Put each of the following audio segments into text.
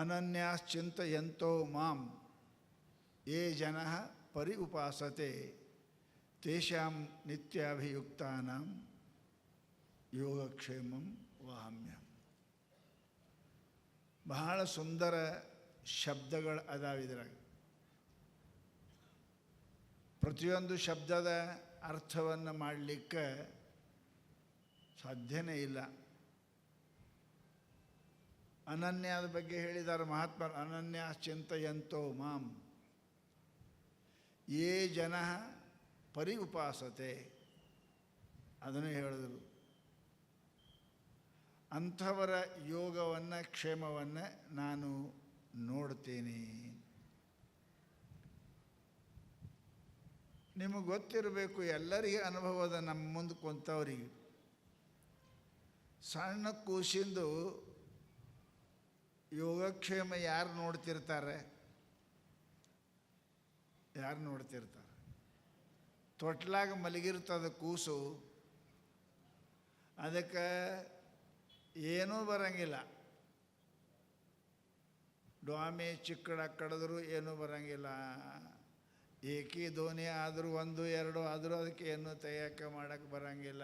ಅನನ್ಯಾಶ್ಚಿಂತೆಯಂತೋ ಮಾಂ. ಯೇ ಜನ ಪರಿ ಉಪಾಸತೆ ತೇಷಾಂ ನಿತ್ಯಾಭಿಯುಕ್ತಾನಾಂ ಯೋಗಕ್ಷೇಮಂ ವಾಹಮ್ಯ ಬಹಳ ಸುಂದರ ಶಬ್ದಗಳು ಅದಾವ ಇದರಾಗ. ಪ್ರತಿಯೊಂದು ಶಬ್ದದ ಅರ್ಥವನ್ನು ಮಾಡಲಿಕ್ಕೆ ಸಾಧ್ಯನೇ ಇಲ್ಲ. ಅನನ್ಯದ ಬಗ್ಗೆ ಹೇಳಿದ್ದಾರೆ ಮಹಾತ್ಮ, ಅನನ್ಯ ಚಿಂತೆಯಂತೋ ಮಾಂ. ಏ ಜನ ಪರಿ ಉಪಾಸತೆ ಅದನ್ನು ಹೇಳಿದರು. ಅಂಥವರ ಯೋಗವನ್ನು, ಕ್ಷೇಮವನ್ನು ನಾನು ನೋಡ್ತೀನಿ. ನಿಮಗೆ ಗೊತ್ತಿರಬೇಕು, ಎಲ್ಲರಿಗೆ ಅನುಭವದ ನಮ್ಮ ಮುಂದೆ ಕುಂತವ್ರಿಗೆ. ಸಣ್ಣ ಕೂಸಿಂದು ಯೋಗಕ್ಷೇಮ ಯಾರು ನೋಡ್ತಿರ್ತಾರೆ? ಯಾರು ನೋಡ್ತಿರ್ತಾರೆ? ತೊಟ್ಲಾಗ ಮಲಗಿರ್ತದ ಕೂಸು, ಅದಕ್ಕೆ ಏನೂ ಬರಂಗಿಲ್ಲ. ಡೊಮೆ ಚಿಕ್ಕಡ ಕಡಿದ್ರು ಏನೂ ಬರಂಗಿಲ್ಲ. ಏಕಿ ಧೋನಿ ಆದರೂ ಒಂದು, ಎರಡು ಆದರೂ ಅದಕ್ಕೆ ಏನೂ ತಯಾರಿಕೆ ಮಾಡೋಕ್ಕೆ ಬರಂಗಿಲ್ಲ.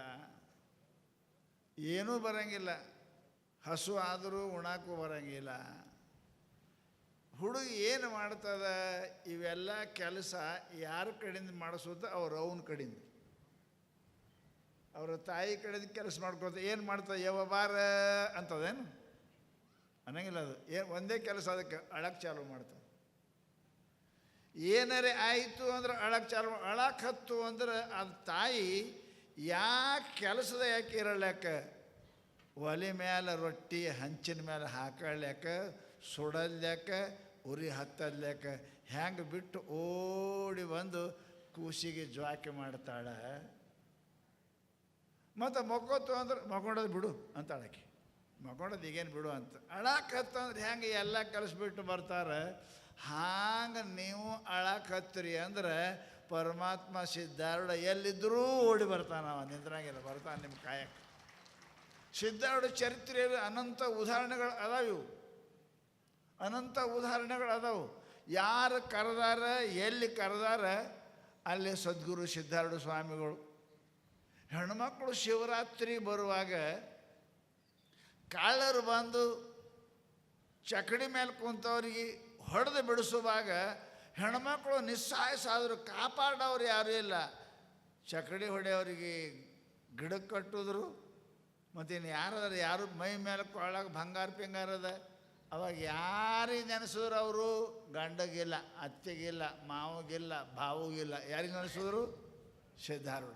ಏನೂ ಬರಂಗಿಲ್ಲ. ಹಸು ಆದರೂ ಉಣಾಕೂ ಬರಂಗಿಲ್ಲ. ಹುಡುಗಿ ಏನು ಮಾಡ್ತದ, ಇವೆಲ್ಲ ಕೆಲಸ ಯಾರ ಕಡೆಯಿಂದ ಮಾಡಿಸೋದು ಅವ್ರ ಅವನ ಕಡೆಯಿಂದ ಅವರ ತಾಯಿ ಕಡೆಯಿಂದ ಕೆಲಸ ಮಾಡ್ಕೊತ ಏನು ಮಾಡ್ತದೆ ಯಾವ ಬಾರ ಅಂತದೇನು? ಅನ್ನಂಗಿಲ್ಲ ಅದು. ಏನು ಒಂದೇ ಕೆಲಸ ಅದಕ್ಕೆ ಅಳಕ್ಕೆ ಚಾಲು ಮಾಡ್ತದೆ. ಏನಾರೆ ಆಯಿತು ಅಂದ್ರೆ ಅಳಕ್ಕೆ ಚಾಲು ಅಳಕ್ಕೆ ಹತ್ತು ಅಂದ್ರೆ ಅದು ತಾಯಿ ಯಾಕೆ ಕೆಲಸದ ಯಾಕೆ ಇರಲ್ಯಾಕ? ಒಲೆ ಮೇಲೆ ರೊಟ್ಟಿ ಹಂಚಿನ ಮೇಲೆ ಹಾಕೊಳ್ಳ್ಯಾಕ ಸುಡಲ್ಯಾಕ, ಉರಿ ಹತ್ತಲ್ಯಾಕ, ಹೆಂಗೆ ಬಿಟ್ಟು ಓಡಿ ಬಂದು ಕೂಸಿಗೆ ಜ್ವಾಕೆ ಮಾಡ್ತಾಳೆ. ಮತ್ತು ಮಗೋತು ಅಂದ್ರೆ ಮಗೊಂಡೋದು ಬಿಡು ಅಂತಾಳಕ್ಕೆ ಮಗೊಂಡೋದು ಈಗೇನು ಬಿಡು ಅಂತ. ಅಳಾಕತ್ತಂದ್ರೆ ಹೆಂಗೆ ಎಲ್ಲ ಕಲಿಸ್ಬಿಟ್ಟು ಬರ್ತಾರೆ. ಹಾಂಗೆ ನೀವು ಅಳಾಕತ್ರಿ ಅಂದ್ರೆ ಪರಮಾತ್ಮ ಸಿದ್ಧಾರ್ಢ ಎಲ್ಲಿದ್ದರೂ ಓಡಿ ಬರ್ತಾನೆ ಅವ, ನಿಂದ್ರಂಗಿಲ್ಲ, ಬರ್ತಾನೆ ನಿಮ್ಮ ಕಾಯಕ್ಕೆ. ಸಿದ್ಧಾರೂಢ ಚರಿತ್ರೆಯಲ್ಲಿ ಅನಂತ ಉದಾಹರಣೆಗಳು ಅದಾವು. ಅನಂತ ಉದಾಹರಣೆಗಳು ಅದಾವು. ಯಾರು ಕರೆದಾರ, ಎಲ್ಲಿ ಕರೆದಾರ, ಅಲ್ಲಿ ಸದ್ಗುರು ಸಿದ್ಧಾರ್ಥ ಸ್ವಾಮಿಗಳು. ಹೆಣ್ಮಕ್ಳು ಶಿವರಾತ್ರಿ ಬರುವಾಗ ಕಾಳರು ಬಂದು ಚಕಡಿ ಮೇಲೆ ಕುಂತವ್ರಿಗೆ ಹೊಡೆದು ಬಿಡಿಸುವಾಗ ಹೆಣ್ಮಕ್ಳು ನಿಸ್ಸಾಯಸ ಆದರೂ ಕಾಪಾಡೋರು ಯಾರೂ ಇಲ್ಲ. ಚಕಡಿ ಹೊಡೆಯೋರಿಗೆ ಗಿಡಕ್ಕೆ ಕಟ್ಟಿದ್ರು. ಮತ್ತಿನ್ನು ಯಾರದಾರ ಯಾರು ಮೈ ಮೇಲೆ ಕೊಳ್ಳಾಗ ಬಂಗಾರ ಪಿಂಗಾರದ ಅವಾಗ ಯಾರಿಗೆ ನೆನೆಸಿದ್ರು ಅವರು? ಗಂಡಗಿಲ್ಲ, ಅತ್ತೆಗಿಲ್ಲ, ಮಾವಗಿಲ್ಲ ಭಾವಗಿಲ್ಲ ಯಾರಿಗೆ ನೆನೆಸಿದ್ರು ಸಿದ್ಧಾರೂಢ.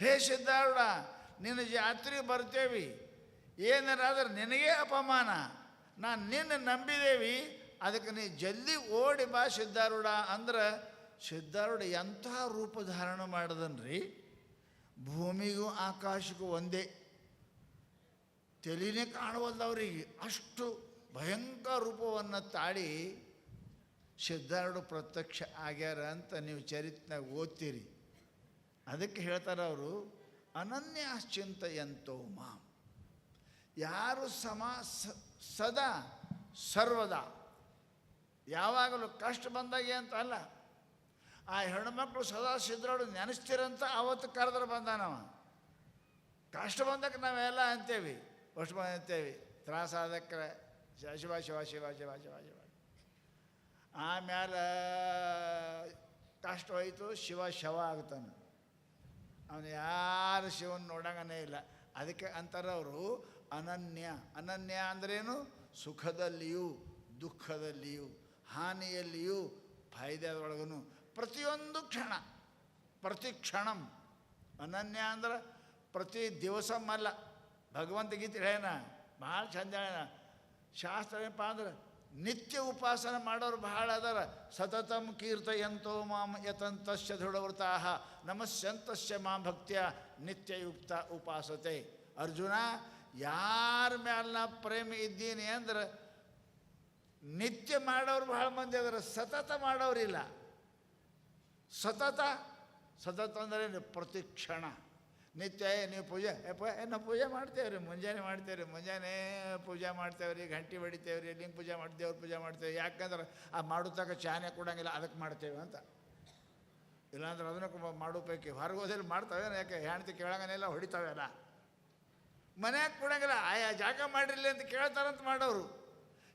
ಹೇ ಸಿದ್ಧಾರೂಢ, ನಿನ್ನ ಜಾತ್ರೆ ಬರ್ತೇವಿ. ಏನಾರಾದ್ರೆ ನಿನಗೇ ಅಪಮಾನ. ನಾನು ನಿನ್ನ ನಂಬಿದೇವಿ. ಅದಕ್ಕೆ ನೀ ಜಲ್ದಿ ಓಡಿ ಬಾ ಸಿದ್ಧಾರೂಢ ಅಂದ್ರೆ ಸಿದ್ಧಾರೂಢ ಎಂಥ ರೂಪ ಧಾರಣ ಮಾಡದನ್ರಿ? ಭೂಮಿಗೂ ಆಕಾಶಕ್ಕೂ ಒಂದೇ. ತಲೆನೇ ಕಾಣುವಲ್ಲವರಿಗೆ ಅಷ್ಟು ಭಯಂಕರ ರೂಪವನ್ನು ತಾಳಿ ಸಿದ್ಧಾರೂಢ ಪ್ರತ್ಯಕ್ಷ ಆಗ್ಯಾರ ಅಂತ ನೀವು ಚರಿತ್ನಾಗ ಓದ್ತೀರಿ. ಅದಕ್ಕೆ ಹೇಳ್ತಾರೆ ಅವರು, ಅನನ್ಯಾಶ್ಚಿಂತೆಯಂತೋ ಮಾಂ. ಯಾರು ಸಮ ಸದಾ ಸರ್ವದಾ. ಯಾವಾಗಲೂ ಕಷ್ಟ ಬಂದಾಗೆ ಅಂತ ಅಲ್ಲ. ಆ ಹೆಣ್ಮಕ್ಳು ಸದಾ ಸಿದ್ಧಾರ್ಡು ನೆನೆಸ್ತೀರಂತ ಅವತ್ತು ಕರೆದ್ರೆ ಬಂದಾನವ. ಕಷ್ಟ ಬಂದಕ್ಕೆ ನಾವೆಲ್ಲ ಅಂತೇವಿ. ಅಂತೇವಿ ತ್ರಾಸಾದಕ್ಕೆ ಶಿವ ಶಿವ ಶಿವ ಶಿವ ಶಿವ ಶಿವ ಆಮೇಲೆ ಕಷ್ಟ ಹೋಯ್ತು ಶಿವ ಶವ ಆಗ್ತಾನೆ ಅವನು ಯಾರು ಶಿವನ ನೋಡಂಗನೇ ಇಲ್ಲ ಅದಕ್ಕೆ ಅಂತಾರೆ ಅವರು ಅನನ್ಯ ಅನನ್ಯ ಅಂದ್ರೇನು ಸುಖದಲ್ಲಿಯೂ ದುಃಖದಲ್ಲಿಯೂ ಹಾನಿಯಲ್ಲಿಯೂ ಫಾಯ್ದೆದೊಳಗೂ ಪ್ರತಿಯೊಂದು ಕ್ಷಣ ಪ್ರತಿ ಕ್ಷಣಂ ಅನನ್ಯ ಅಂದ್ರೆ ಪ್ರತಿ ದಿವಸಂ ಅಲ್ಲ ಭಗವಂತ ಗೀತೆ ಹೇಳೇನ? ಭಾಳ ಚಂದ ಶಾಸ್ತ್ರ ಏನಪ್ಪ ಅಂದ್ರೆ, ನಿತ್ಯ ಉಪಾಸನೆ ಮಾಡೋರು ಬಹಳ ಅದಾರ. ಸತತಂ ಕೀರ್ತಯಂತೋ ಮಾಂ ಯತಂತಸ್ಯ ದೃಢವೃತಾಹ ನಮಸ್ಯಂತಸ್ಯ ಮಾಂ ಭಕ್ತಿಯ ನಿತ್ಯಯುಕ್ತ ಉಪಾಸತೆ. ಅರ್ಜುನ, ಯಾರ ಮ್ಯಾಲ ಪ್ರೇಮ ಇದ್ದೀನಿ ಅಂದ್ರೆ, ನಿತ್ಯ ಮಾಡೋರು ಬಹಳ ಮಂದಿ ಅದರ. ಸತತ ಮಾಡೋರಿಲ್ಲ. ಸತತ ಸತತ ಅಂದರೆ ಪ್ರತಿ ಕ್ಷಣ ನಿತ್ಯ ನೀವು ಪೂಜೆ ಯಪ್ಪ ನಾವು ಪೂಜೆ ಮಾಡ್ತೇವೆ ರೀ ಮುಂಜಾನೆ ಮಾಡ್ತೇವೆ ರೀ ಮುಂಜಾನೆ ಪೂಜೆ ಮಾಡ್ತೇವೆ ರೀ ಗಂಟೆ ಹೊಡಿತೇವೆ ರೀ ಲಿಂಗ ಪೂಜೆ ಮಾಡ್ತೇವೆ ಪೂಜೆ ಮಾಡ್ತೇವೆ ಯಾಕಂದ್ರೆ ಆ ಮಾಡೋದಾಗ ಚಾನೆ ಕೊಡಂಗಿಲ್ಲ ಅದಕ್ಕೆ ಮಾಡ್ತೇವೆ ಅಂತ. ಇಲ್ಲಾಂದ್ರೆ ಅದನ್ನು ಮಾಡೋ ಪೈಕಿ ಹೊರಗೆ ಹೋದಲ್ಲಿ ಮಾಡ್ತಾವೆ ಯಾಕೆ ಹೆಣ್ತಿ ಕೇಳಂಗನೆಲ್ಲ ಹೊಡಿತಾವೆಲ್ಲ ಮನ್ಯಾಗ ಕೊಡಂಗಿಲ್ಲ, ಆಯಾ ಜಾಗ ಮಾಡಿರಲಿ ಅಂತ ಕೇಳ್ತಾರಂತ ಮಾಡೋರು.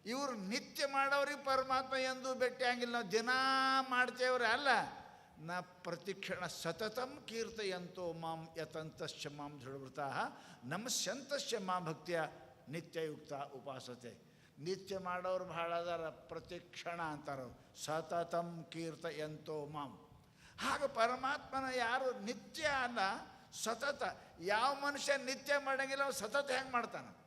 ಇವರು ನಿತ್ಯ ಮಾಡೋರಿಗೆ ಪರಮಾತ್ಮ ಎಂದೂ ಭೇಟಿ ಆಗಿಲ್ಲ ನಾವು ದಿನ ಮಾಡ್ತೇವ್ರೆ ಅಲ್ಲ. ನ ಪ್ರತಿಕ್ಷಣ ಸತತಂ ಕೀರ್ತಯಂತೋ ಮಾಂ ಯತಂತಶ್ಚ ಮಾಂ ದೃಢವೃತ ನಮಸ್ಯಂತಶ್ಚ ಮಾ ಭಕ್ತಿಯ ನಿತ್ಯಯುಕ್ತ ಉಪಾಸತೆ. ನಿತ್ಯ ಮಾಡೋರು ಭಾಳ ಅದರ, ಪ್ರತಿಕ್ಷಣ ಅಂತಾರ ಸತತಂ ಕೀರ್ತಯಂತೋ ಮಾಂ. ಹಾಗೆ ಪರಮಾತ್ಮನ ಯಾರು ನಿತ್ಯ ಅಲ್ಲ, ಸತತ. ಯಾವ ಮನುಷ್ಯ ನಿತ್ಯ ಮಾಡಂಗಿಲ್ಲ ಸತತ ಹೆಂಗೆ ಮಾಡ್ತಾನೆ?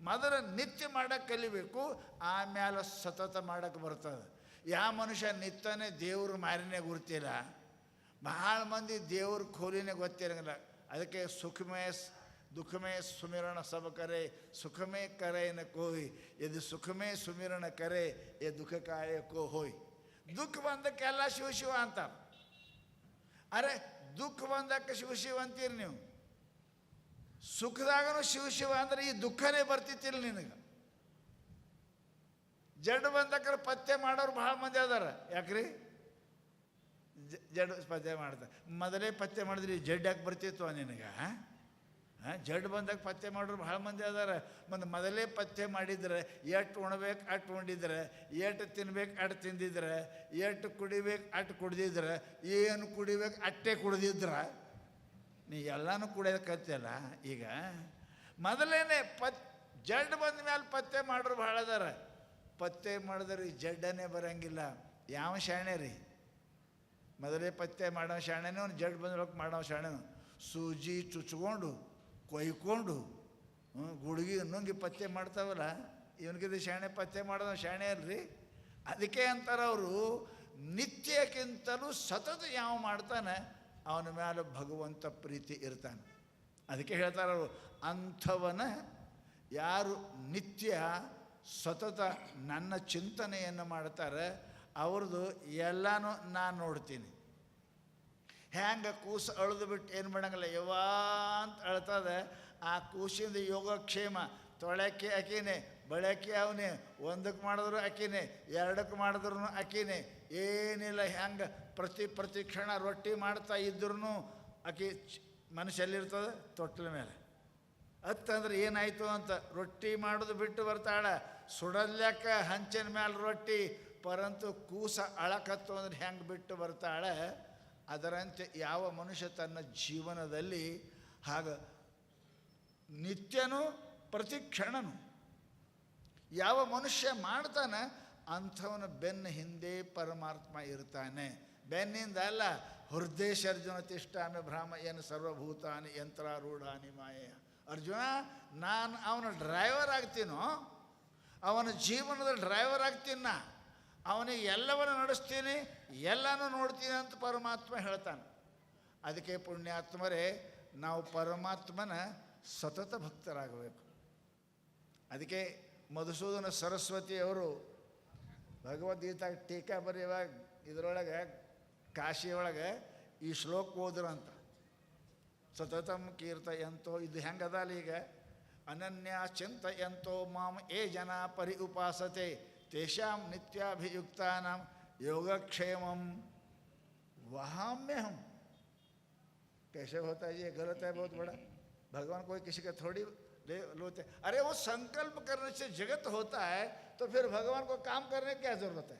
ಮೊದಲು ನಿತ್ಯ ಮಾಡಕ್ಕೆ ಕಲಿಬೇಕು ಆಮೇಲೆ ಸತತ ಮಾಡಕ್ಕೆ ಬರ್ತದೆ. ಯಾವ ಮನುಷ್ಯ ನಿತ್ತನೇ ದೇವ್ರ ಮಾರಿನೇ ಗುರ್ತಿಲ್ಲ. ಭಾಳ ಮಂದಿ ದೇವ್ರ ಖೋಲಿನೇ ಗೊತ್ತಿರಂಗಿಲ್ಲ. ಅದಕ್ಕೆ ಸುಖಮೇ ದುಃಖಮೇ ಸುಮಿರಣ ಸಬ ಕರೆ, ಸುಖಮೇ ಕರೆ ನ ಕೋಯ್ ಇದು ಸುಖಮೇ ಸುಮಿರಣ ಕರೆ, ಎ ದುಃಖ ಕಾಯ ಕೋ ಹೋಯ್ ದುಃಖ ಬಂದಕ್ಕೆಲ್ಲ ಶಿವ ಶಿವ ಅಂತಾರೆ. ಅರೆ ದುಃಖ ಬಂದಕ್ಕೆ ಶಿವ ಶಿವ ಅಂತೀರಿ ನೀವು? ಸುಖದಾಗನು ಶಿವ ಶಿವ ಅಂದ್ರೆ ಈ ದುಃಖನೇ ಬರ್ತಿತ್ತಿಲ್ಲ ನಿನಗೆ. ಜಡ್ ಬಂದಕ್ರೆ ಪತ್ತೆ ಮಾಡೋರು ಭಾಳ ಮಂದಿ ಅದಾರ. ಯಾಕ್ರಿ? ಜಡ್ ಪತ್ತೆ ಮಾಡ್ತಾರೆ ಮೊದಲೇ ಪತ್ತೆ ಮಾಡಿದ್ರಿ ಜಡ್ ಯಾಕೆ ಬರ್ತಿತ್ತು ನಿನಗೆ, ಹಾಂ? ಜಡ್ ಬಂದಾಗ ಪತ್ತೆ ಮಾಡೋರು ಭಾಳ ಮಂದಿ ಅದಾರ. ಮತ್ತು ಮೊದಲೇ ಪತ್ತೆ ಮಾಡಿದ್ರೆ ಎಷ್ಟು ಉಣ್ಬೇಕು ಅಟ್ಟು ಉಂಡಿದ್ರೆ ಎಷ್ಟು ತಿನ್ಬೇಕು ಅಟ್ಟು ತಿಂದಿದ್ರೆ ಎಷ್ಟು ಕುಡಿಬೇಕು ಅಟ್ಟು ಕುಡ್ದಿದ್ರೆ, ಏನು ಕುಡಿಬೇಕು ಅಟ್ಟೆ ಕುಡ್ದಿದ್ರೆ. ನೀ ಎಲ್ಲನೂ ಕುಡಿಯೋದಕ್ಕತ್ತಲ್ಲ ಈಗ, ಮೊದಲೇನೆ ಪತ್ ಜಡ್ ಬಂದ ಮೇಲೆ ಪತ್ತೆ ಮಾಡೋರು ಭಾಳ ಅದಾರ. ಪತ್ತೆ ಮಾಡಿದ್ರಿ ಜಡ್ಡನೇ ಬರಂಗಿಲ್ಲ. ಯಾವ ಶಾಣೆ ರೀ? ಮೊದಲೇ ಪತ್ತೆ ಮಾಡೋ ಶಾಣೆನೂ ಅವ್ನು ಜಡ್ ಬಂದ್ರೊಳಗೆ ಮಾಡೋ ಶಾಣೆನು. ಸೂಜಿ ಚುಚ್ಕೊಂಡು, ಕೊಯ್ಕೊಂಡು ಗುಡುಗಿ ನುಂಗಿ ಪತ್ತೆ ಮಾಡ್ತಾವಲ್ಲ ಇವನಿಗೆ ಶಾಣೆ ಪತ್ತೆ ಮಾಡೋದು ಶಾಣೆ ಅಲ್ರಿ? ಅದಕ್ಕೆ ಅಂತಾರೆ ಅವರು, ನಿತ್ಯಕ್ಕಿಂತಲೂ ಸತತ ಯಾವ ಮಾಡ್ತಾನೆ, ಅವನ ಮೇಲೆ ಭಗವಂತ ಪ್ರೀತಿ ಇರ್ತಾನೆ. ಅದಕ್ಕೆ ಹೇಳ್ತಾರೆ ಅವರು, ಅಂಥವನ ಯಾರು ನಿತ್ಯ ಸತತ ನನ್ನ ಚಿಂತನೆಯನ್ನು ಮಾಡ್ತಾರೆ, ಅವ್ರದ್ದು ಎಲ್ಲನೂ ನಾನು ನೋಡ್ತೀನಿ. ಹ್ಯಾಂಗ ಕೂಸು ಅಳ್ದು ಬಿಟ್ಟು ಏನು ಮಾಡಂಗಿಲ್ಲ ಯವಾ ಅಂತ ಅಳ್ತದೆ. ಆ ಕೂಸಿಂದ ಯೋಗಕ್ಷೇಮ ತೊಳಕ್ಕೆ ಅಕಿನೇ ಬಳಕೆ ಅವನೇ ಒಂದಕ್ಕೆ ಮಾಡಿದ್ರು ಅಕಿನೇ ಎರಡಕ್ಕೆ ಮಾಡಿದ್ರು ಅಕಿನೇ. ಏನಿಲ್ಲ ಹೆಂಗೆ ಪ್ರತಿ ಪ್ರತಿ ಕ್ಷಣ ರೊಟ್ಟಿ ಮಾಡ್ತಾ ಇದ್ರೂ ಆಕೆ ಮನುಷ್ಯಲ್ಲಿರ್ತದೆ ತೊಟ್ಟಲ ಮೇಲೆ. ಅತ್ತಂದ್ರೆ ಏನಾಯ್ತು ಅಂತ ರೊಟ್ಟಿ ಮಾಡೋದು ಬಿಟ್ಟು ಬರ್ತಾಳೆ. ಸುಡಲ್ಯಾಕ ಹಂಚಿನ ಮೇಲೆ ರೊಟ್ಟಿ, ಪರಂತು ಕೂಸ ಅಳಕತ್ತು ಅಂದ್ರೆ ಹೆಂಗೆ ಬಿಟ್ಟು ಬರ್ತಾಳೆ. ಅದರಂತೆ ಯಾವ ಮನುಷ್ಯ ತನ್ನ ಜೀವನದಲ್ಲಿ ಹಾಗ ನಿತ್ಯನೂ ಪ್ರತಿ ಕ್ಷಣನೂ ಯಾವ ಮನುಷ್ಯ ಮಾಡ್ತಾನೆ ಅಂಥವನ ಬೆನ್ನ ಹಿಂದೆ ಪರಮಾತ್ಮ ಇರ್ತಾನೆ. ಬೆನ್ನಿಂದ ಅಲ್ಲ ಹೃದಯ ಸರ್ಜನ ತಿಷ್ಟಾಮಿ ಭ್ರಾಮ ಏನು ಸರ್ವಭೂತಾನಿ ಯಂತ್ರಾರೂಢಾನಿ ಮಾಯ ಅರ್ಜುನ, ನಾನು ಅವನ ಡ್ರೈವರ್ ಆಗ್ತೀನೋ, ಅವನ ಜೀವನದ ಡ್ರೈವರ್ ಆಗ್ತೀನಿ ನಾ. ಅವನಿಗೆ ಎಲ್ಲವನ್ನು ನಡೆಸ್ತೀನಿ, ಎಲ್ಲನೂ ನೋಡ್ತೀನಿ ಅಂತ ಪರಮಾತ್ಮ ಹೇಳ್ತಾನೆ. ಅದಕ್ಕೆ ಪುಣ್ಯಾತ್ಮರೇ, ನಾವು ಪರಮಾತ್ಮನ ಸತತ ಭಕ್ತರಾಗಬೇಕು. ಅದಕ್ಕೆ ಮಧುಸೂದನ ಸರಸ್ವತಿಯವರು ಭಗವದ್ಗೀತಾ ಟೀಕಾ ಬರೆಯುವಾಗ, ಇದರೊಳಗೆ, ಕಾಶಿಯೊಳಗೆ ಈ ಶ್ಲೋಕ ಓದ್ರಂತ ಸತತಂ ಕೀರ್ತಯಂತೋ ಇದು ಹೆಂಗದಲ್ಲ ಈಗ ಅನನ್ಯ ಚಿಂತಯಂತೋ ಮಾಂ ಏ ಜನ ಪರಿ ಉಪಾಸತೆ ತೇಷಾಂ ನಿತ್ಯಾಭಿಯುಕ್ತಾನಾಂ ಯೋಗಕ್ಷೇಮಂ वहाम्य हम कैसे होता है ये गलत है बहुत बड़ा भगवान कोई किसी का थोड़ी ले लोते अरे वो संकल्प करने से जगत होता है तो फिर भगवान को काम करने की क्या जरूरत है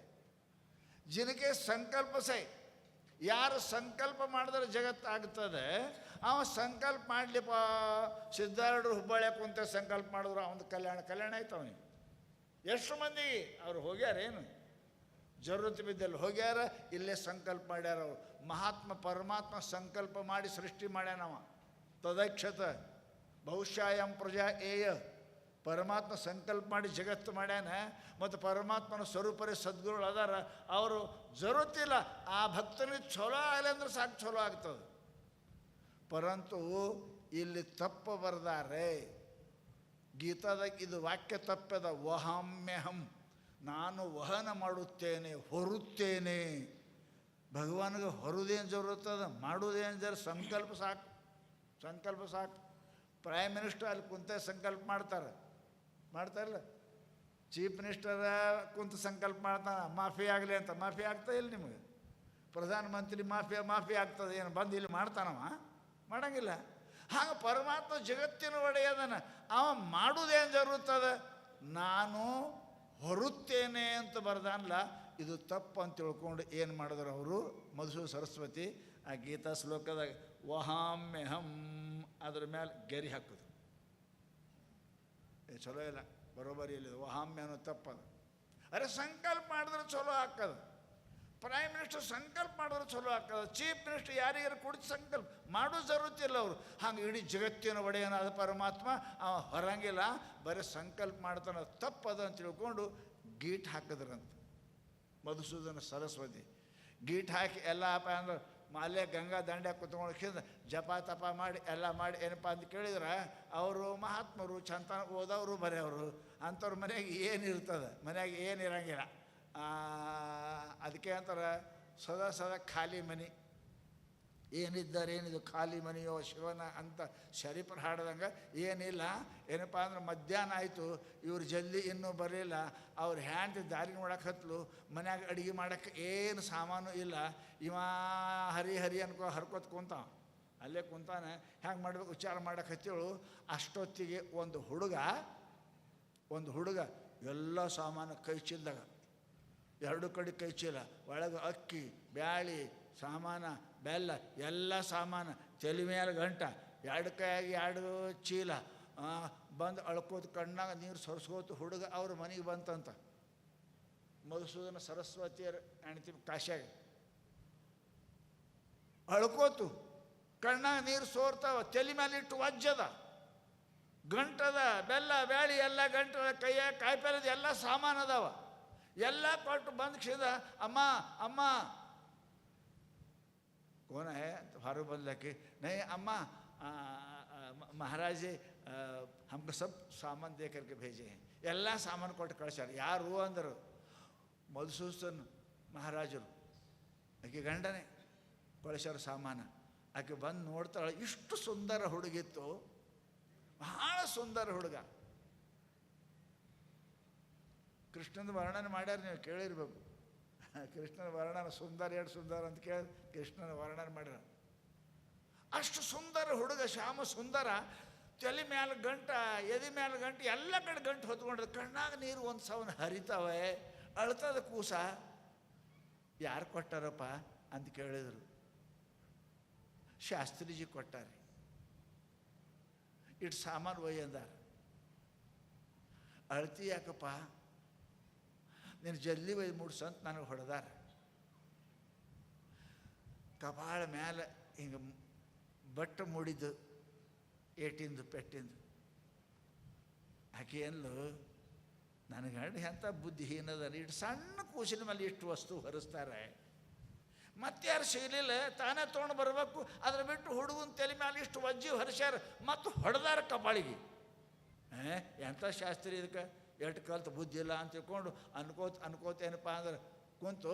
जिनके संकल्प से ಯಾರು ಸಂಕಲ್ಪ ಮಾಡಿದ್ರೆ ಜಗತ್ತಾಗ್ತದೆ ಅವ ಸಂಕಲ್ಪ ಮಾಡಲಿಪ್ಪ. ಸಿದ್ಧಾರೂಢರು ಹುಬ್ಬಳ್ಳಿ ಕುಂತ ಸಂಕಲ್ಪ ಮಾಡಿದ್ರು ಅವನ ಕಲ್ಯಾಣ ಕಲ್ಯಾಣ ಆಯ್ತು ಅವನಿಗೆ. ಎಷ್ಟು ಮಂದಿ ಅವ್ರು ಹೋಗ್ಯಾರೇನು ಜರುತ್ ಬಿದ್ದಲ್ಲಿ ಹೋಗ್ಯಾರ, ಇಲ್ಲೇ ಸಂಕಲ್ಪ ಮಾಡ್ಯಾರ ಅವರು. ಮಹಾತ್ಮ, ಪರಮಾತ್ಮ ಸಂಕಲ್ಪ ಮಾಡಿ ಸೃಷ್ಟಿ ಮಾಡ್ಯಾನವ ತದಕ್ಷತ ಬಹುಶಾಯಂ ಪ್ರಜಾ ಏಯ. ಪರಮಾತ್ಮ ಸಂಕಲ್ಪ ಮಾಡಿ ಜಗತ್ತು ಮಾಡ್ಯಾನ, ಮತ್ತು ಪರಮಾತ್ಮನ ಸ್ವರೂಪರೇ ಸದ್ಗುರುಗಳು ಅದಾರ ಅವರು ಜರುತ್ತಿಲ್ಲ ಆ ಭಕ್ತನಿಗೆ ಚಲೋ ಆಗಲಿ ಅಂದ್ರೆ ಸಾಕು ಚಲೋ ಆಗ್ತದೆ. ಪರಂತು ಇಲ್ಲಿ ತಪ್ಪು ಬರ್ದಾರೆ. ಗೀತಾದಾಗ ಇದು ವಾಕ್ಯ ತಪ್ಪದ ವಹಾಮ್ಯಹಂ. ನಾನು ವಹನ ಮಾಡುತ್ತೇನೆ, ಹೊರುತ್ತೇನೆ. ಭಗವಾನ್ಗೆ ಹೊರುದೇನು ಜರುತ್ತದ ಮಾಡುವುದೇನು ಜರು, ಸಂಕಲ್ಪ ಸಾಕು ಸಂಕಲ್ಪ ಸಾಕು. ಪ್ರೈಮ್ ಮಿನಿಸ್ಟರ್ ಅಲ್ಲಿ ಕುಂತ ಸಂಕಲ್ಪ ಮಾಡ್ತಾರೆ. ಮಾಡ್ತಾರಲ್ಲ? ಚೀಫ್ ಮಿನಿಸ್ಟರ್ ಕುಂತ ಸಂಕಲ್ಪ ಮಾಡ್ತಾನೆ, ಮಾಫಿ ಆಗಲಿ ಅಂತ. ಮಾಫಿ ಆಗ್ತಾ ಇಲ್ಲ ನಿಮಗೆ? ಪ್ರಧಾನಮಂತ್ರಿ ಮಾಫಿ ಮಾಫಿ ಆಗ್ತದೆ, ಏನು ಬಂದು ಇಲ್ಲಿ ಮಾಡ್ತಾನವ? ಮಾಡಂಗಿಲ್ಲ. ಹಾಗೆ ಪರಮಾತ್ಮ ಜಗತ್ತಿನ ಒಡೆಯದನ ಅವ ಮಾಡುವುದೇನು ಜರುತ್ತದ ನಾನು ಹೊರುತ್ತೇನೆ ಅಂತ ಬರ್ದಾನಲ್ಲ, ಇದು ತಪ್ಪು ಅಂತ ತಿಳ್ಕೊಂಡು ಏನು ಮಾಡಿದ್ರು ಅವರು? ಮಧುಸು ಸರಸ್ವತಿ ಆ ಗೀತಾ ಶ್ಲೋಕದಾಗ, ವಹಾಮ್ಯಹಂ ಅದ್ರ ಮೇಲೆ ಗೆರಿ ಹಾಕೋದು. ಚಲೋ ಇಲ್ಲ, ಬರೋಬರಿ ಇಲ್ಲ ವಹಾಮ್ಯ ಅನ್ನೋ ತಪ್ಪದು. ಅರೆ ಸಂಕಲ್ಪ ಮಾಡಿದ್ರೆ ಚಲೋ ಹಾಕದು ಪ್ರೈಮ್ ಮಿನಿಸ್ಟರ್ ಸಂಕಲ್ಪ ಮಾಡಿದ್ರೆ ಚಲೋ ಆಗ್ತದೆ. ಚೀಫ್ ಮಿನಿಸ್ಟರ್ ಯಾರಿಗಾರು ಕುಡಿದು ಸಂಕಲ್ಪ ಮಾಡೋ ಜರುತ್ತಿಲ್ಲ ಅವರು. ಹಂಗೆ ಇಡೀ ಜಗತ್ತಿನ ಒಡೆಯನಾದ ಪರಮಾತ್ಮ, ಅವ ಹೊರಂಗಿಲ್ಲ. ಬರೀ ಸಂಕಲ್ಪ ಮಾಡ್ತಾನೆ, ತಪ್ಪದ ಅಂತ ತಿಳ್ಕೊಂಡು ಗೀಟ್ ಹಾಕಿದ್ರಂತ. ಮಧುಸೂದನ ಸರಸ್ವತಿ. ಗೀಟ್ ಹಾಕಿ ಎಲ್ಲ ಅಪ್ಪ ಅಂದ್ರೆ ಮಾಲೆ, ಗಂಗಾ ದಂಡೆ ಕುತ್ಕೊಂಡು ಜಪ, ತಪ ಮಾಡಿ, ಎಲ್ಲ ಮಾಡಿ ಏನಪ್ಪ ಅಂತ ಕೇಳಿದ್ರೆ, ಅವರು ಮಹಾತ್ಮರು ಚಂತನ ಓದವರು ಬರೆಯವರು. ಅಂಥವ್ರ ಮನೆಗೆ ಏನಿರ್ತದೆ ಮನ್ಯಾಗ ಏನು ಇರಂಗಿಲ್ಲ. ಅದಕ್ಕೆ ಅಂತಾರೆ, ಸದಾ ಸದಾ ಖಾಲಿ ಮನೆ. ಏನಿದ್ದಾರೆ, ಏನಿದು ಖಾಲಿ ಮನೆಯೋ ಶಿವನ ಅಂತ ಶರೀಫರ್ ಹಾಡ್ದಂಗೆ, ಏನಿಲ್ಲ, ಏನಪ್ಪ ಅಂದ್ರೆ ಮಧ್ಯಾಹ್ನ ಆಯಿತು, ಇವ್ರು ಜಲ್ದಿ ಇನ್ನೂ ಬರಲಿಲ್ಲ, ಅವ್ರು ಹ್ಯಾಂಡ್ ದಾರಿ ನೋಡಕ್ಕೆ ಹತ್ಲು, ಮನ್ಯಾಗ ಅಡುಗೆ ಮಾಡೋಕ್ಕೆ ಏನು ಸಾಮಾನು ಇಲ್ಲ, ಇವ ಹರಿ ಹರಿ ಅನ್ಕೋ ಹರ್ಕೋತ್ ಕುಂತಾವ. ಅಲ್ಲೇ ಕುಂತಾನೆ, ಹ್ಯಾಂಗೆ ಮಾಡ್ಬೇಕು ವಿಚಾರ ಮಾಡಕ್ಕೆ ಹತ್ತೇಳು ಅಷ್ಟೊತ್ತಿಗೆ ಒಂದು ಹುಡುಗ ಒಂದು ಹುಡುಗ, ಎಲ್ಲ ಸಾಮಾನು ಕೈ ಚೀಲ್ದಾಗ ಎರಡು ಕಡೆ ಕೈ ಚೀಲ, ಒಳಗೆ ಅಕ್ಕಿ, ಬ್ಯಾಳಿ, ಸಾಮಾನ, ಬೆಲ್ಲ, ಎಲ್ಲ ಸಾಮಾನು ತಲೆ ಮೇಲೆ ಗಂಟ, ಎರಡು ಕೈಯಾಗಿ ಎರಡು ಚೀಲ ಬಂದು ಅಳ್ಕೋತ ಕಣ್ಣಾಗ ನೀರು ಸೊರ್ಸ್ಕೋತ ಹುಡುಗ ಅವ್ರ ಮನೆಗೆ ಬಂತಂತ. ಮಧುಸೂದನ ಸರಸ್ವತಿಯರು ಹೆಣ್ತಿ ಕಾಶ್ಯಾಗ. ಅಳ್ಕೋತು, ಕಣ್ಣಾಗ ನೀರು ಸೋರ್ತಾವ, ತಲೆ ಮೇಲೆ ಇಟ್ಟು ವಜ್ಜದ. ಗಂಟದ ಬೆಲ್ಲ, ಬ್ಯಾಳಿ ಎಲ್ಲ ಗಂಟದ ಕೈಯ ಕಾಯಿಪಲ್ಯದ ಎಲ್ಲ ಸಾಮಾನು ಅದಾವ. ಎಲ್ಲ ಕೊಟ್ಟು ಬಂದು ಕ್ಷಿದ ಅಮ್ಮ ಅಮ್ಮ कौन है तो फारूक बंद लगे नहीं अम्मा आ, आ, म- महाराज जी आ, हमको सब सामान दे करके भेजे हैं ಎಲ್ಲ ಸಾಮಾನು ಕೊಟ್ಟು ಕಳಿಸ್ಯಾರ ಯಾರು ಅಂದರು ಮಧುಸೂದನ್ ಮಹಾರಾಜರು ಆಕೆ ಗಂಡನೇ ಕಳಿಸ್ಯಾರ ಸಾಮಾನ ಆಕೆ ಬಂದು ನೋಡ್ತಾಳೆ ಇಷ್ಟು ಸುಂದರ ಹುಡುಗಿತ್ತು ಬಹಳ ಸುಂದರ ಹುಡುಗ ಕೃಷ್ಣನ ವರ್ಣನೆ ಮಾಡ್ಯಾರ ನೀವು ಕೇಳಿರ್ಬೇಕು. ಕೃಷ್ಣನ ವರ್ಣನ ಸುಂದರ ಎರಡು ಸುಂದರ ಅಂತ ಕೇಳಿ, ಕೃಷ್ಣನ ವರ್ಣನೆ ಮಾಡ್ಯಾರ. ಅಷ್ಟು ಸುಂದರ ಹುಡುಗ, ಶ್ಯಾಮ ಸುಂದರ, ತಲೆ ಮ್ಯಾಲ ಗಂಟ, ಎದೆ ಮ್ಯಾಲ ಗಂಟ, ಎಲ್ಲ ಕಡೆ ಗಂಟು ಹೊತ್ಕೊಂಡ್ರೆ ಕಣ್ಣಾಗ ನೀರು ಒಂದು ಸವನ ಹರಿತಾವೆ, ಅಳ್ತದ ಕೂಸ. ಯಾರು ಕೊಟ್ಟಾರಪ್ಪ ಅಂತ ಕೇಳಿದರು. ಶಾಸ್ತ್ರಿಜಿ ಕೊಟ್ಟಾರೆ. ಇಟ್ಟು ಸಾಮಾನು ಅಂದಾರ ಅಳ್ತಿ ಯಾಕಪ್ಪ? ನೀನು ಜಲ್ದಿ ಒಯ್ದು ಅಂತ ನನಗೆ ಹೊಡೆದಾರ. ಕಪಾಳ ಮ್ಯಾಲ ಹಿಂಗೆ ಬಟ್ಟ ಮೂಡಿದ್ದು ಏಟಿಂದು ಪೆಟ್ಟಿಂದು. ಆಕೆ ಎಲ್ಲು ನನಗೆ ಗಂಡ ಎಂಥ ಬುದ್ಧಿಹೀನದ ಇಟ್ಟು ಸಣ್ಣ ಕೂಸಿನ ಮೇಲೆ ಇಷ್ಟು ವಸ್ತು ಹೊರಿಸ್ತಾರೆ. ಮತ್ತಾರು ಸಿಗಲಿಲ್ಲ ತಾನೇ ತೊಗೊಂಡು ಬರಬೇಕು. ಅದ್ರ ಬಿಟ್ಟು ಹುಡುಗನ ತಲೆ ಮೇಲೆ ಇಷ್ಟು ವಜ್ಜಿ ಹೊರಿಸ್ಯಾರ. ಮತ್ತು ಹೊಡೆದಾರ ಕಪಾಳಿಗೆ. ಎಂಥ ಶಾಸ್ತ್ರಿ ಇದಕ್ಕೆ? ಎಷ್ಟು ಕಲ್ತು ಬುದ್ಧಿ ಇಲ್ಲ ಅಂತ ತಿಳ್ಕೊಂಡು ಅನ್ಕೋತ ಅನ್ಕೋತ ಏನಪ್ಪ ಅಂದ್ರೆ ಕುಂತು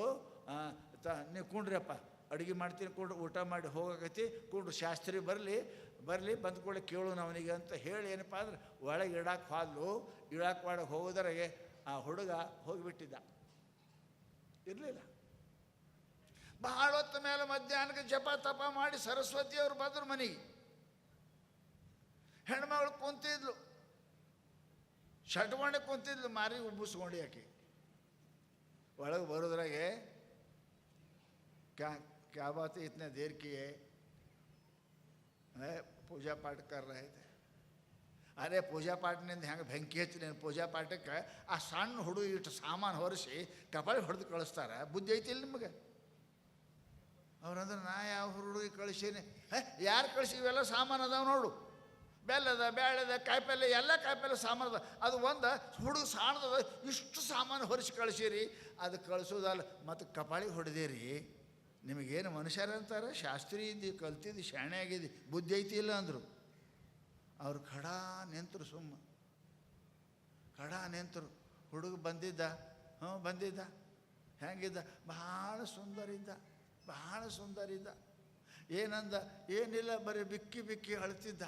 ತ, ನೀವು ಕುಂಡ್ರಿಯಪ್ಪ ಅಡುಗೆ ಮಾಡ್ತೀನಿ ಕುಂಡ್ರು, ಊಟ ಮಾಡಿ ಹೋಗಕತ್ತಿ, ಕುಂಡ್ರು ಶಾಸ್ತ್ರಿ ಬರಲಿ ಬರಲಿ, ಬಂದ ಕೂಡ ಕೇಳೋಣ ಅವನಿಗೆ ಅಂತ ಹೇಳಿ ಏನಪ್ಪ ಅಂದ್ರೆ ಒಳಗೆ ಇಡಾಕೆ ಹಾಲು ಇಡಾಕ್ ಒಳಗೆ ಹೋಗೋದ್ರಾಗೆ ಆ ಹುಡುಗ ಹೋಗಿಬಿಟ್ಟಿದ್ದ. ಇರಲಿಲ್ಲ. ಬಹಳ ಹೊತ್ತ ಮೇಲೆ ಮಧ್ಯಾಹ್ನಕ್ಕೆ ಜಪ ತಪ ಮಾಡಿ ಸರಸ್ವತಿಯವರು ಬಂದರು ಮನೆಗೆ. ಹೆಣ್ಮಗಳು ಕುಂತಿದ್ಲು. ಷಟ್ಕೊಂಡೆ ಕುಂತಿದ್ಲು, ಮಾರಿ ಉಬ್ಬಿಸ್ಕೊಂಡು ಆಕೆ. ಒಳಗೆ ಬರೋದ್ರಾಗೆ, ಕ್ಯಾ ಕ್ಯಾ ಬಾತ್ ಇತನೆ ದೇರ್ ಪೂಜಾ ಪಾಠ ಕರ್ थे ಅರೆ, ಪೂಜಾ ಪಾಠನಿಂದ ಹೆಂಗೆ ಬೆಂಕಿ ಹಚ್ಚಿನೇನು ಪೂಜಾ ಪಾಠಕ್ಕೆ, ಆ ಸಣ್ಣ ಹುಡುಗ ಇಷ್ಟು ಸಾಮಾನು ಹೊರಿಸಿ ಕಪಾಳಿ ಹೊಡೆದು ಕಳಿಸ್ತಾರೆ. ಬುದ್ಧಿ ಐತಿಲ್ಲ ನಿಮಗೆ? ಅವ್ರಂದ್ರೆ ನಾ ಯಾವ ಹುಡುಗಿ ಕಳಿಸೀನಿ? ಯಾರು ಕಳಿಸಿ ಇವೆಲ್ಲ ಸಾಮಾನು ಅದಾವೆ ನೋಡು. ಬೆಲ್ಲದ ಬೇಳೆದ ಕಾಯಿಪಲ್ಲೆ, ಎಲ್ಲ ಕಾಯಿಪಲ್ಲೆ ಸಾಮಾನದ ಅದ. ಒಂದು ಹುಡುಗ ಸಾಣದ ಇಷ್ಟು ಸಾಮಾನು ಹೊರಿಸಿ ಕಳಿಸಿರಿ. ಅದು ಕಳಿಸೋದಲ್ಲ ಮತ್ತು ಕಪಾಳಿಗೆ ಹೊಡೆದಿರಿ. ನಿಮಗೇನು ಮನುಷ್ಯರ ಅಂತಾರೆ? ಶಾಸ್ತ್ರಿ ಇದ್ದಿ ಕಲ್ತಿದ್ದು ಶಾಣೆ ಆಗಿದ್ದಿ, ಬುದ್ಧಿ ಐತಿ ಇಲ್ಲ ಅಂದರು. ಅವ್ರು ಖಡಾ ನಿಂತರು ಸುಮ್ಮ. ಖಡಾ ನಿಂತರು. ಹುಡುಗ ಬಂದಿದ್ದ? ಹ್ಞೂ, ಬಂದಿದ್ದ. ಹೆಂಗಿದ್ದ? ಭಾಳ ಸುಂದರ ಇದ್ದ ಬಹಳ ಸುಂದರ ಇದ್ದ ಏನಂದ? ಏನಿಲ್ಲ, ಬರೀ ಬಿಕ್ಕಿ ಬಿಕ್ಕಿ ಅಳ್ತಿದ್ದ.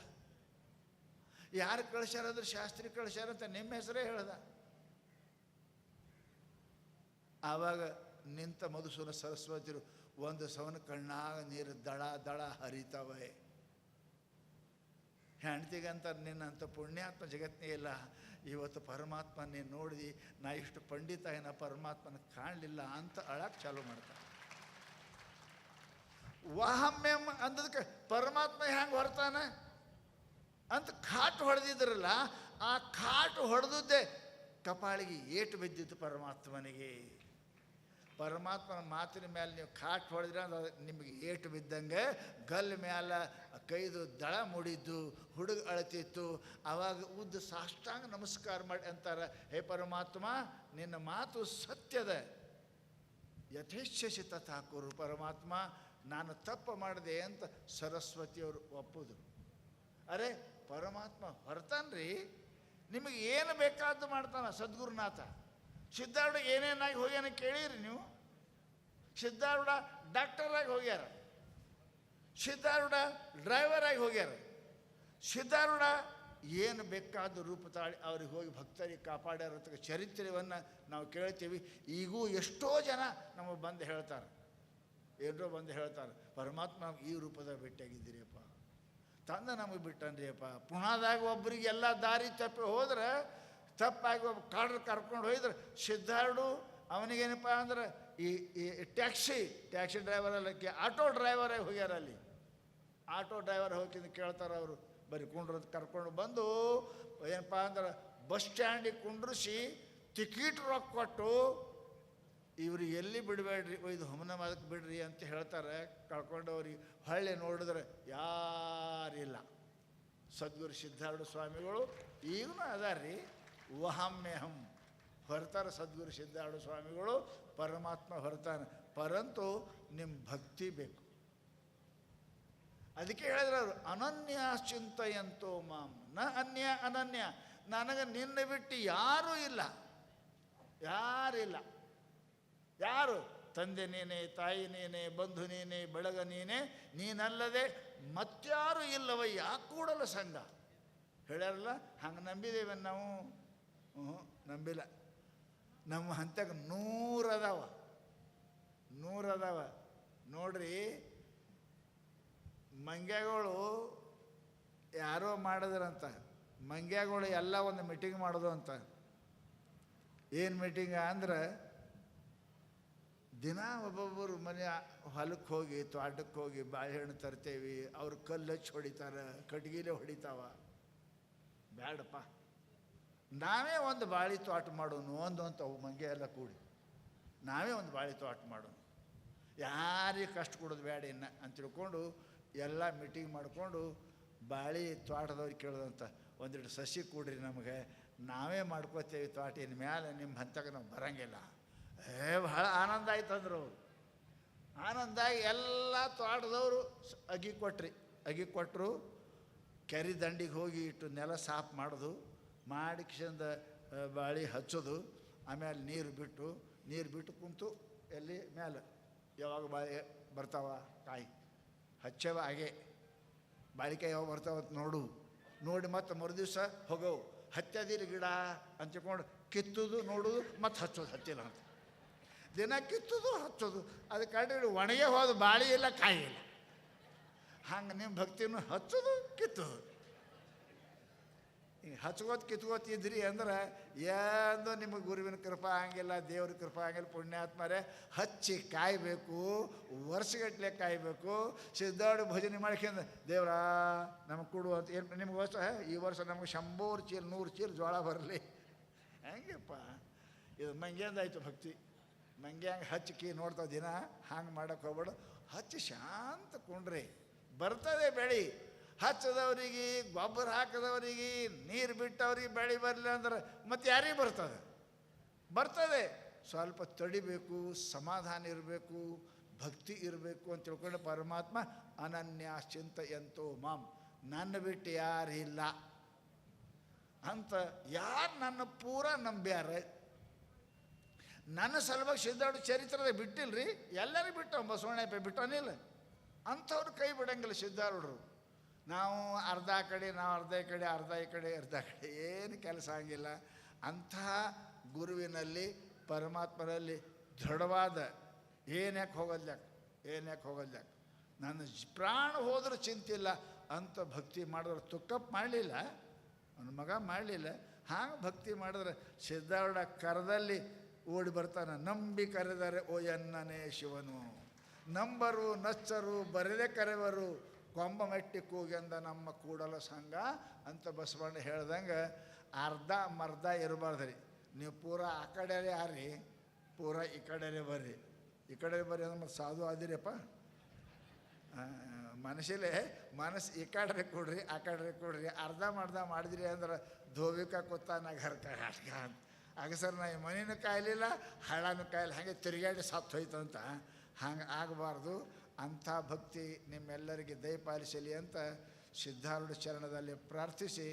ಯಾರು ಕಳಿಸ್ಯಾರ ಅಂದ್ರೆ ಶಾಸ್ತ್ರಿ ಕಳ್ಸ್ಯಾರ ಅಂತ ನಿಮ್ಮ ಹೆಸರೇ ಹೇಳ್ದ. ಆವಾಗ ನಿಂತ ಮಧುಸೂನ ಸರಸ್ವತಿರು, ಒಂದು ಸವನ ಕಣ್ಣಾಗ ನೀರು ದಳ ದಳ ಹರಿತವೆ. ಹೆಂಡ್ತಿಗಂತ ನಿನ್ನಂಥ ಪುಣ್ಯಾತ್ಮ ಜಗತ್ತೇ ಇಲ್ಲ. ಇವತ್ತು ಪರಮಾತ್ಮ ನೀನು ನೋಡಿದಿ, ನಾ ಇಷ್ಟು ಪಂಡಿತ ಏನ ಪರಮಾತ್ಮನ ಕಾಣಲಿಲ್ಲ ಅಂತ ಅಳಕ್ಕೆ ಚಾಲು ಮಾಡ್ತಾನೆ. ವಾಹಮ್ಯಂ ಅಂದದಕ್ಕೆ ಪರಮಾತ್ಮ ಹೆಂಗೆ ಹೊರ್ತಾನೆ? ಅಂತ ಕಾಟು ಹೊಡೆದಿದ್ರಲ್ಲ, ಆ ಕಾಟು ಹೊಡೆದದ್ದೇ ಕಪಾಳಿಗೆ ಏಟು ಬಿದ್ದಿತ್ತು ಪರಮಾತ್ಮನಿಗೆ. ಪರಮಾತ್ಮನ ಮಾತಿನ ಮೇಲೆ ನೀವು ಖಾಟ್ ಹೊಡೆದ್ರೆ ಅದು ನಿಮಗೆ ಏಟು ಬಿದ್ದಂಗೆ ಗಲ್ ಮೇಲೆ ಕೈದು ದಳ ಮುಡಿದ್ದು, ಹುಡುಗ ಅಳತಿತ್ತು ಆವಾಗ ಉದ್ದ ಸಾಷ್ಟಾಂಗ ನಮಸ್ಕಾರ ಮಾಡಿ ಅಂತಾರೆ, ಹೇ ಪರಮಾತ್ಮ, ನಿನ್ನ ಮಾತು ಸತ್ಯದ. ಯಥೇಚ್ಛಸಿ ತಥಾಕುರು ಪರಮಾತ್ಮ, ನಾನು ತಪ್ಪು ಮಾಡಿದೆ ಅಂತ ಸರಸ್ವತಿಯವರು ಒಪ್ಪುದು ಅರೆ ಪರಮಾತ್ಮ ಹೊರತಾನ್ರಿ, ನಿಮಗೆ ಏನು ಬೇಕಾದ್ದು ಮಾಡ್ತಾನ ಸದ್ಗುರುನಾಥ. ಸಿದ್ಧಾರೂಢ ಏನೇನಾಗಿ ಹೋಗ್ಯಾನ ಕೇಳಿರಿ ನೀವು. ಸಿದ್ಧಾರೂಢ ಡಾಕ್ಟರಾಗಿ ಹೋಗ್ಯಾರ. ಸಿದ್ಧಾರೂಢ ಡ್ರೈವರ್ ಆಗಿ ಹೋಗ್ಯಾರ. ಸಿದ್ಧಾರೂಢ ಏನು ಬೇಕಾದ ರೂಪ ತಾಳಿ ಅವ್ರಿಗೆ ಹೋಗಿ ಭಕ್ತರಿಗೆ ಕಾಪಾಡ್ಯಾರ ಚರಿತ್ರೆಯನ್ನು ನಾವು ಕೇಳ್ತೀವಿ. ಈಗೂ ಎಷ್ಟೋ ಜನ ನಮಗೆ ಬಂದು ಹೇಳ್ತಾರೆ. ಎಲ್ಲರೂ ಬಂದು ಹೇಳ್ತಾರೆ, ಪರಮಾತ್ಮ, ಈ ರೂಪದ ಭೇಟಿಯಾಗಿದ್ದೀರಿಯಪ್ಪ. ತಂದ ನಮಗೆ ಬಿಟ್ಟನ್ರಿಯಪ್ಪ ಪುಣಾದಾಗ ಒಬ್ಬರಿಗೆ ಎಲ್ಲ ದಾರಿ ತಪ್ಪಿ ಹೋದ್ರೆ, ತಪ್ಪಾಗಿ ಒಬ್ಬ ಕಾಡ್ರ್ ಕರ್ಕೊಂಡು ಹೋಯ್ದ್ರೆ ಸಿದ್ಧಾರ್ಡು ಅವನಿಗೇನಪ್ಪ ಅಂದ್ರೆ, ಈ ಈ ಟ್ಯಾಕ್ಸಿ ಟ್ಯಾಕ್ಸಿ ಡ್ರೈವರ್ ಅಲ್ಲ, ಕೆ ಆಟೋ ಡ್ರೈವರೇ ಹೋಗ್ಯಾರ ಅಲ್ಲಿ. ಆಟೋ ಡ್ರೈವರ್ ಹೋಗಿದ್ದು ಕೇಳ್ತಾರೆ ಅವರು. ಬರೀ ಕುಂಡ್ರ ಕರ್ಕೊಂಡು ಬಂದು ಏನಪ್ಪ ಅಂದ್ರೆ, ಬಸ್ ಸ್ಟ್ಯಾಂಡಿಗೆ ಕುಂಡ್ರಿಸಿ ಟಿಕೀಟ್ ರೊಕ್ಕ ಕೊಟ್ಟು ಇವ್ರು ಎಲ್ಲಿ ಬಿಡಬೇಡ್ರಿ ಒಯ್ದು ಹೊಮನ ಮಾಡಕ್ಕೆ ಬಿಡ್ರಿ ಅಂತ ಹೇಳ್ತಾರೆ. ಕಳ್ಕೊಂಡವ್ರಿಗೆ ಹಳ್ಳಿ ನೋಡಿದ್ರೆ ಯಾರಿಲ್ಲ. ಸದ್ಗುರು ಸಿದ್ಧಾರೂಢ ಸ್ವಾಮಿಗಳು ಈಗಲೂ ಅದಾರ್ರಿ. ವಹಮ್ಯಹಂ ಹೊರತಾರೆ ಸದ್ಗುರು ಸಿದ್ಧಾರೂಢ ಸ್ವಾಮಿಗಳು, ಪರಮಾತ್ಮ ಹೊರತಾನೆ. ಪರಂತು ನಿಮ್ಮ ಭಕ್ತಿ ಬೇಕು. ಅದಕ್ಕೆ ಹೇಳಿದ್ರೆ ಅವರು, ಅನನ್ಯ ಚಿಂತೆಯಂತೋ ಮಾಮ್ನ ಅನ್ಯ ಅನನ್ಯ. ನನಗೆ ನಿನ್ನೆ ಬಿಟ್ಟು ಯಾರೂ ಇಲ್ಲ. ಯಾರಿಲ್ಲ. ಯಾರು? ತಂದೆ ನೀನೆ, ತಾಯಿ ನೀನೇ, ಬಂಧು ನೀನೇ, ಬೆಳಗ ನೀನೇ, ನೀನಲ್ಲದೆ ಮತ್ಯಾರು ಇಲ್ಲವಯ್ಯ ಯಾಕೂಡಲ ಸಂಘ. ಹೇಳ್ಯಾರಲ್ಲ, ಹಂಗೆ ನಂಬಿದ್ದೇವೆ ನಾವು? ಹ್ಞೂ ನಂಬಿಲ್ಲ. ನಮ್ಮ ಹಂತಕ್ಕೆ ನೂರದವ ನೂರದವ ನೋಡ್ರಿ, ಮಂಗ್ಯಗಳು ಯಾರೋ ಮಾಡಿದ್ರಂತ. ಮಂಗ್ಯಗಳು ಎಲ್ಲ ಒಂದು ಮೀಟಿಂಗ್ ಮಾಡೋದು ಅಂತ ಏನು ಮೀಟಿಂಗ ಅಂದ್ರೆ ದಿನ ಒಬ್ಬೊಬ್ಬರು ಮನೆ ಹೊಲಕ್ಕೆ ಹೋಗಿ, ತೋಟಕ್ಕೆ ಹೋಗಿ, ಬಾಳೆಹಣ್ಣು ತರ್ತೇವಿ, ಅವ್ರು ಕಲ್ಲು ಹಚ್ಚಿ ಹೊಡಿತಾರೆ, ಕಟ್ಗಿಲೆ ಹೊಡಿತಾವ. ಬೇಡಪ್ಪ ನಾವೇ ಒಂದು ಬಾಳಿ ತೋಟ ಮಾಡೋನು, ಒಂದು ಅಂತ ಅವು ಮಂಗೆ ಎಲ್ಲ ಕೂಡಿ. ನಾವೇ ಒಂದು ಬಾಳಿ ತೋಟ ಮಾಡೋನು. ಯಾರಿಗೆ ಕಷ್ಟ ಕೊಡೋದು ಬೇಡ ಇನ್ನ ಅಂತ ತಿಳ್ಕೊಂಡು ಎಲ್ಲ ಮೀಟಿಂಗ್ ಮಾಡಿಕೊಂಡು ಬಾಳಿ ತೋಟದವ್ರಿಗೆ ಕೇಳೋದಂತ ಒಂದೆರಡು ಸಸಿ ಕೂಡ್ರಿ ನಮಗೆ, ನಾವೇ ಮಾಡ್ಕೋತೇವೆ ತೋಟ ಇನ್ನು ಮೇಲೆ ನಿಮ್ಮ ಹಂತಕ್ಕೆ ನಾವು ಬರಂಗಿಲ್ಲ. ಏ, ಬಹಳ ಆನಂದ ಆಯ್ತು ಅಂದ್ರು ಅವರು ಆನಂದ ಎಲ್ಲ ತೋಟದವರು ಅಗಿ ಕೊಟ್ರಿ. ಅಗಿ ಕೊಟ್ಟರು ಕೆರೆ ದಂಡಿಗೆ ಹೋಗಿ ಇಟ್ಟು ನೆಲ ಸಾಫ್ ಮಾಡೋದು, ಮಾಡಿ ಕಿಶಂದ ಬಾಳಿ ಹಚ್ಚೋದು ಆಮೇಲೆ ನೀರು ಬಿಟ್ಟು ನೀರು ಬಿಟ್ಟು ಕುಂತು ಎಲ್ಲಿ ಮೇಲೆ ಯಾವಾಗ ಬಾಳೆ ಬರ್ತಾವ ಕಾಯಿ ಹಚ್ಚವ ಹಾಗೆ. ಬಾಳಿಕಾಯಿ ಯಾವಾಗ ಬರ್ತಾವ ಅಂತ ನೋಡು. ನೋಡಿ ಮತ್ತೆ ಮರುದಿವ್ಸ ಹೋಗವು. ಹತ್ತದಿರಿ ಗಿಡ ಅಂತಕೊಂಡು ಕಿತ್ತುದು, ನೋಡೋದು ಮತ್ತೆ ಹಚ್ಚೋದು, ಹತ್ತಿಲ್ಲ ಅಂತ. ದಿನ ಕಿತ್ತದು ಹಚ್ಚೋದು ಅದು ಕಂಡು ಒಣಗೆ ಹೋದ ಬಾಳಿ ಇಲ್ಲ ಕಾಯಿ ಇಲ್ಲ ಹಂಗೆ ನಿಮ್ಮ ಭಕ್ತಿನೂ ಹಚ್ಚೋದು, ಕಿತ್ತದು. ಹಚ್ಕೋತ್ ಕಿತ್ಕೋತ ಇದ್ರಿ ಅಂದ್ರೆ ಎಂದು ನಿಮಗೆ ಗುರುವಿನ ಕೃಪಾ ಹಂಗಿಲ್ಲ, ದೇವ್ರ ಕೃಪಾ ಹಂಗಿಲ್ಲ, ಪುಣ್ಯಾತ್ಮರೇ ಹಚ್ಚಿ ಕಾಯಬೇಕು ವರ್ಷಗಟ್ಟಲೆ ಕಾಯಬೇಕು ಸಿದ್ಧಾಡು ಭಜನೆ ಮಾಡ್ಕೊಂಡು ದೇವ್ರ ನಮಗೆ ಕೊಡು ಅಂತ ಏನು ನಿಮ್ಗೆ ವರ್ಷ ಈ ವರ್ಷ ನಮಗೆ ಶಂಬೂರು ಚೀಲ, ನೂರು ಚೀಲ ಜೋಳ ಬರಲಿ. ಹೆಂಗಪ್ಪ? ಇದು ಮಂಗೇಂದಾಯ್ತು ಭಕ್ತಿ. ಮಂಗ್ಯಾಂಗ ಹಚ್ಚಿ ನೋಡ್ತಾವ ದಿನ, ಹಂಗೆ ಮಾಡಕ್ಕೆ ಹೋಗ್ಬೇಡ. ಹಚ್ಚಿ ಶಾಂತ ಕುಂಡ್ರಿ. ಬರ್ತದೆ ಬೆಳಿ. ಹಚ್ಚದವರಿಗೆ ಗೊಬ್ಬರ ಹಾಕದವರಿಗೆ ನೀರು ಬಿಟ್ಟವ್ರಿಗೆ ಬೆಳೆ ಬರಲಿಲ್ಲ ಅಂದ್ರೆ ಮತ್ತೆ ಯಾರಿಗೆ ಬರ್ತದೆ? ಬರ್ತದೆ. ಸ್ವಲ್ಪ ತಡಿಬೇಕು, ಸಮಾಧಾನ ಇರಬೇಕು, ಭಕ್ತಿ ಇರಬೇಕು ಅಂತ ತಿಳ್ಕೊಂಡು ಪರಮಾತ್ಮ, ಅನನ್ಯ ಎಂತೋ ಮಾಮ್ ನನ್ನ ಬಿಟ್ಟು ಯಾರಿಲ್ಲ. ಅಂತ ಯಾರು ನನ್ನ ಪೂರ ನಂಬ್ಯಾರ? ನನ್ನ ಸಲುವಾಗಿ ಸಿದ್ಧಾಡು ಚರಿತ್ರದ ಬಿಟ್ಟಿಲ್ರಿ? ಎಲ್ಲರಿಗೂ ಬಿಟ್ಟು ಬಸವಣ್ಣಪ್ಪ ಬಿಟ್ಟವನಿಲ್ಲ ಅಂಥವ್ರು ಕೈ ಬಿಡಂಗಿಲ್ಲ ಸಿದ್ಧಾರೂಢರು ನಾವು ಅರ್ಧ ಕಡೆ, ನಾವು ಅರ್ಧ ಈ ಕಡೆ, ಅರ್ಧ ಈ ಕಡೆ, ಅರ್ಧ ಕಡೆ, ಏನು ಕೆಲಸ ಆಗಿಲ್ಲ. ಅಂತಹ ಗುರುವಿನಲ್ಲಿ, ಪರಮಾತ್ಮನಲ್ಲಿ ದೃಢವಾದ ಏನ್ಯಾಕೆ ಹೋಗೋದ್ಯಾಕ ಏನ್ಯಾಕೆ ಹೋಗೋದ್ಯಾಕ ನನ್ನ ಪ್ರಾಣ ಹೋದ್ರೂ ಚಿಂತಿಲ್ಲ ಅಂತ ಭಕ್ತಿ ಮಾಡಿದ್ರೆ ತುಕ್ಕಪ್ ಮಾಡಲಿಲ್ಲ. ಅವನ ಮಗ ಮಾಡಲಿಲ್ಲ. ಹಾಗೆ ಭಕ್ತಿ ಮಾಡಿದ್ರೆ ಸಿದ್ಧಾರೂಢ ಕರದಲ್ಲಿ ಓಡಿ ಬರ್ತಾನೆ. ನಂಬಿ ಕರೆದರೆ, ಓ ಎನ್ನನೇ ಶಿವನು. ನಂಬರು, ನಚ್ಚರು, ಬರೆದೇ ಕರೆವರು ಕೊಂಬ ಮೆಟ್ಟಿ ಕೂಗೆಂದ ನಮ್ಮ ಕೂಡಲ ಸಂಘ ಅಂತ ಬಸವಣ್ಣ ಹೇಳ್ದಂಗೆ ಅರ್ಧ ಮರ್ಧ ಇರಬಾರ್ದು ರೀ ನೀವು ಪೂರ ಆ ಕಡೆ ಯಾರಿ ಪೂರ ಈ ಕಡೆ ಬರ್ರಿ. ಈ ಕಡೆ ಬರ್ರಿ ಅಂದ್ರೆ ಮತ್ತೆ ಸಾಧು ಆದಿರಿಯಪ್ಪ ಮನಸ್ಸಲ್ಲಿ, ಮನಸ್ಸು ಈ ಕಡೆ ಕೊಡ್ರಿ, ಆ ಕಡೆ ಕೊಡ್ರಿ. ಅರ್ಧ ಮರ್ಧ ಮಾಡಿದ್ರಿ ಅಂದ್ರೆ ಧೋವಿಕ ಕೊತ್ತ ನಗರ್ಕ ಅಡ್ಕ ಅಂತ ಆಗ ಸರ್, ನಾ ಮನೇನೂ ಕಾಯಲಿಲ್ಲ, ಹಳ್ಳನೂ ಕಾಯಿಲ್ಲ ಹಾಗೆ ತಿರುಗಾಡಿ ಸತ್ತು ಹೋಯ್ತಂತ ಹಂಗೆ ಆಗಬಾರ್ದು. ಅಂಥ ಭಕ್ತಿ ನಿಮ್ಮೆಲ್ಲರಿಗೆ ದಯಪಾಲಿಸಲಿ ಅಂತ ಸಿದ್ಧಾರೂಢ ಚರಣದಲ್ಲಿ ಪ್ರಾರ್ಥಿಸಿ.